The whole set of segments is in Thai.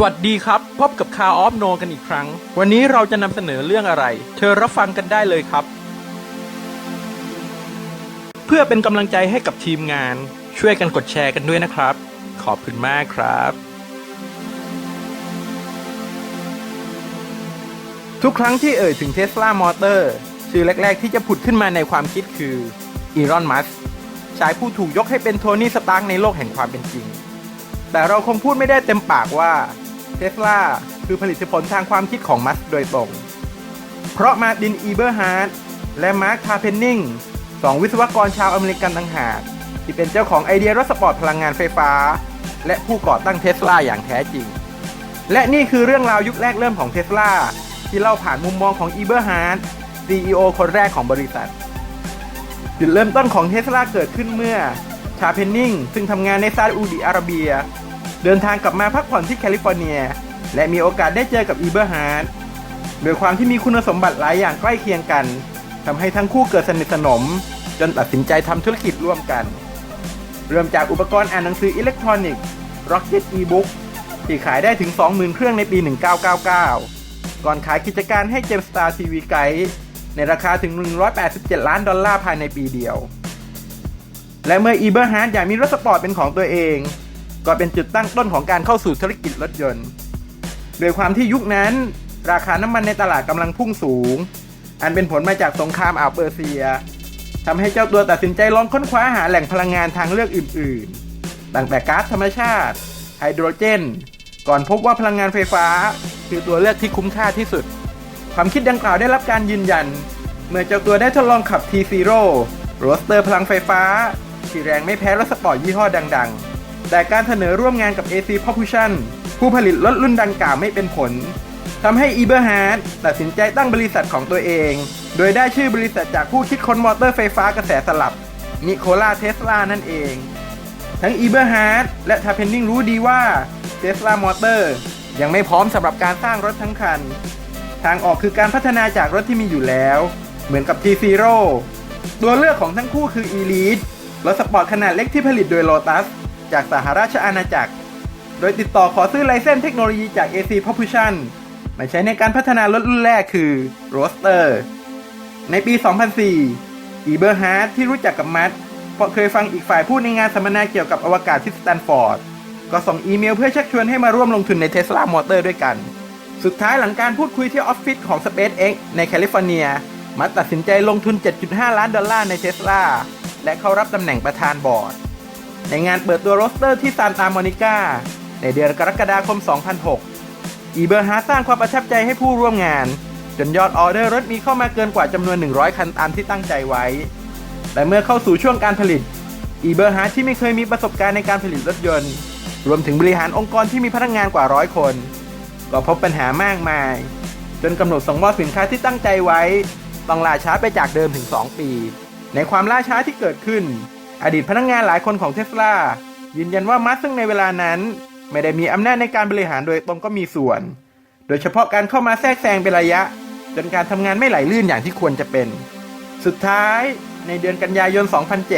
สวัสดีครับ พบกับคาออฟโนกันอีกครั้ง วันนี้เราจะนำเสนอเรื่องอะไร เธอรับฟังกันได้เลยครับ เพื่อเป็นกำลังใจให้กับทีมงาน ช่วยกันกดแชร์กันด้วยนะครับ ขอบคุณมากครับ ทุกครั้งที่เอ่ยถึงเท s l a มอเตอร์ชื่อแรก ๆ ที่จะผุดขึ้นมาในความคิดคืออีรอนมัสชายผู้ถูกยกให้เป็นโทนี่สตาร์กในโลกแห่งความเป็นจริงแต่เราคงพูดไม่ได้เต็มปากว่า เท s l a คือผลิตผลทางความคิดของมัสโดยตรง เพราะมาร์ตินอีเบอร์ฮาร์ดและมาร์คทาเพนนิงสองวิศวกรชาวอเมริกันต่างหากที่เป็นเจ้าของไอเดียรถสปอร์ตพลังงานไฟฟ้า และผู้ก่อตั้งเท s l a อย่างแท้จริง และนี่คือเรื่องราวยุคแรกเริ่มของเท s l a ที่เล่าผ่านมุมมองของอีเบอร์ฮาร์ด CEO คนแรกของบริษัท จุดเริ่มต้นของเท s l a เกิดขึ้นเมื่อชาเพนนิงซึ่งทำงานในซาอุดิอาระเบีย เดินทางกลับมาพักผ่อนที่แคลิฟอร์เนีย และมีโอกาสได้เจอกับอีเบอร์ฮาร์ดโดยความที่มีคุณสมบัติหลายอย่างใกล้เคียงกันทำให้ทั้งคู่เกิดสนิทสนม จนตัดสินใจทำธุรกิจร่วมกัน เริ่มจากอุปกรณ์อ่านหนังสืออิเล็กทรอนิกส์ Rocket eBook ที่ขายได้ถึง 20,000 เครื่องในปี 1999 ก่อนขายกิจการให้ Gem Star TV Guide ในราคาถึง 187 ล้านดอลลาร์ภายในปีเดียว และเมื่อ e b e r h a r d อยากมีรถสปอร์ตเป็นของตัวเอง ก็เป็นจุดตั้งต้นของการเข้าสู่ธุรกิจรถยนต์ โดยความที่ยุคนั้น ราคาน้ำมันในตลาดกำลังพุ่งสูง อันเป็นผลมาจากสงครามอ่าวเปอร์เซียทำให้เจ้าตัวตัดสินใจลองค้นคว้าหาแหล่งพลังงานทางเลือกอื่นๆ ตั้งแต่ก๊าซธรรมชาติ ไฮโดรเจน ก่อนพบว่าพลังงานไฟฟ้า คือตัวเลือกที่คุ้มค่าที่สุด ความคิดดังกล่าวได้รับการยืนยัน เมื่อเจ้าตัวได้ทดลองขับ T0 โรสเตอร์พลังไฟฟ้า ที่แรงไม่แพ้รถสปอร์ตยี่ห้อดัง ๆ แต่การเสนอร่วมงานกับ AC Propulsion ผู้ผลิตรถรุ่นดังกล่าวไม่เป็นผลทำให้ e b e r h a r d ตัดสินใจตั้งบริษัทของตัวเอง โดยได้ชื่อบริษัทจากผู้คิดค้นมอเตอร์ไฟฟ้ากระแสสลับนิโคลาเทสลานั่นเอง ทั้ง e b e r h a r d และ t a p e n n i n g รู้ดีว่า Tesla Motor ยังไม่พร้อมสำหรับการสร้างรถทั้งคัน ทางออกคือการพัฒนาจากรถที่มีอยู่แล้ว เหมือนกับ T0 ตัวเลือกของทั้งคู่คือ Elite รถสปอร์ตขนาดเล็กที่ผลิตโดย Lotus จากสหราชอาณาจักร โดยติดต่อขอซื้อไลเซนส์เทคโนโลยีจาก AC Propulsion มาใช้ในการพัฒนารถรุ่นแรกคือ Roadster ในปี 2004 อีเบอร์ฮาร์ดที่รู้จักกับมัดเพราะเคยฟังอีกฝ่ายพูดในงานสัมมนาเกี่ยวกับอวกาศที่สแตนฟอร์ด ก็ส่งอีเมลเพื่อชักชวนให้มาร่วมลงทุนใน Tesla Motor ด้วยกัน สุดท้ายหลังการพูดคุยที่ออฟฟิศของ SpaceX ในแคลิฟอร์เนีย มัดตัดสินใจลงทุน 7.5 ล้านดอลลาร์ใน Tesla และเข้ารับตำแหน่งประธานบอร์ด ในงานเปิดตัวโรสเตอร์ที่ซานตามอนิกาในเดือนกรกฎาคม 2006 อีเบอร์ฮาสร้างความประทับใจให้ผู้ร่วมงาน จนยอดออเดอร์รถมีเข้ามาเกินกว่าจำนวน 100 คันตามที่ตั้งใจไว้ แต่เมื่อเข้าสู่ช่วงการผลิต อีเบอร์ฮาที่ไม่เคยมีประสบการณ์ในการผลิตรถยนต์ รวมถึงบริหารองค์กรที่มีพนักงานกว่าร้อยคน ก็พบปัญหามากมาย จนกำหนดส่งมอบสินค้าที่ตั้งใจไว้ ต้องล่าช้าไปจากเดิมถึง 2 ปี ในความล่าช้าที่เกิดขึ้น อดีตพนักงานหลายคนของเทสลายืนยันว่ามัสซึ่งในเวลานั้น ไม่ได้มีอำนาจในการบริหารโดยตรงก็มีส่วน โดยเฉพาะการเข้ามาแทรกแซงเป็นระยะ จนการทำงานไม่ไหลลื่นอย่างที่ควรจะเป็น สุดท้ายในเดือนกันยายน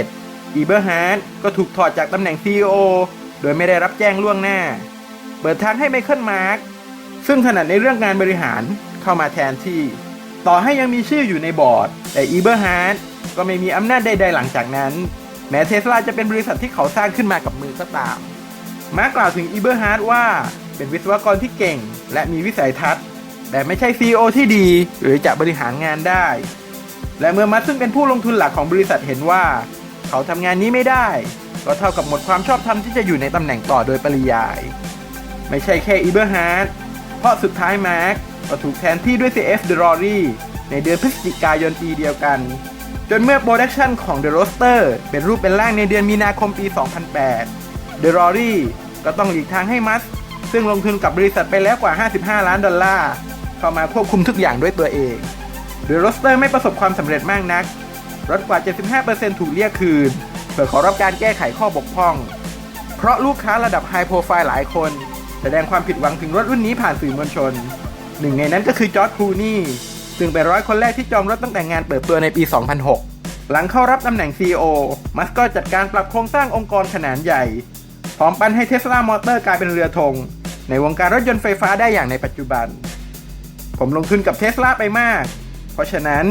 2007 อีเบอร์ฮาร์ดก็ถูกถอดจากตำแหน่ง CEO โดยไม่ได้รับแจ้งล่วงหน้า เปิดทางให้ไมเคิลมาร์กซึ่งถนัดในเรื่องงานบริหารเข้ามาแทนที่ ต่อให้ยังมีชื่ออยู่ในบอร์ด แต่อีเบอร์ฮาร์ดก็ไม่มีอำนาจใดๆหลังจากนั้น แม้เทสลาจะเป็นบริษัทที่เขาสร้างขึ้นมากับมือก็ตาม มาร์กกล่าวถึงอีเบอร์ฮาร์ดว่าเป็นวิศวกรที่เก่ง และมีวิสัยทัศน์ แต่ไม่ใช่ CEO ที่ดี หรือจะบริหารงานได้ และเมื่อมัดซึ่งเป็นผู้ลงทุนหลักของบริษัทเห็นว่า เขาทำงานนี้ไม่ได้ ก็เท่ากับหมดความชอบธรรมที่จะอยู่ในตำแหน่งต่อโดยปริยาย ไม่ใช่แค่อีเบอร์ฮาร์ดเพราะสุดท้ายมาร์กก็ถูกแทนที่ด้วย CF d e r o r y ในเดือนพฤศจิกายนปีเดียวกัน จนเมื่อโปรดักชันของ The Roaster เป็นรูปเป็นร่างในเดือนมีนาคมปี 2008 The r o r y ก็ต้องหลีกทางให้มัส ซึ่งลงทุนกับบริษัทไปแล้วกว่า 55 ล้านดอลลาร์ เข้ามาควบคุมทุกอย่างด้วยตัวเอง The Roaster ไม่ประสบความสำเร็จมากนักรถกว่า 75%ถูกเรียกคืน เพื่อขอรับการแก้ไขข้อบกพร่อง เพราะลูกค้าระดับไฮโปรไฟล์หลายคน แสดงความผิดหวังถึงรถรุ่นนี้ผ่านสื่อมวลชน หนึ่งในนั้นก็คือจอร์ดครูนี่ ซึ่งเป็นร้อยคนแรกที่จองรถตั้งแต่งานเปิดตัวในปี 2006 หลังเข้ารับตำแหน่ง CEO มัสก็จัดการปรับโครงสร้างองค์กรขนาดใหญ่ พร้อมปั้นให้เทสลามอเตอร์กลายเป็นเรือธง ในวงการรถยนต์ไฟฟ้าได้อย่างในปัจจุบัน ผมลงทุนกับเทสลาไปมาก เพราะฉะนั้น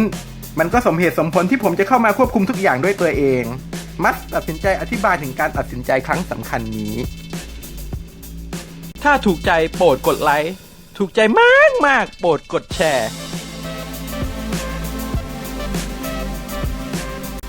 มันก็สมเหตุสมผลที่ผมจะเข้ามาควบคุมทุกอย่างด้วยตัวเอง มัสตัดสินใจอธิบายถึงการตัดสินใจครั้งสำคัญนี้ ถ้าถูกใจโปรดกดไลค์ ถูกใจมากมากโปรดกดแชร์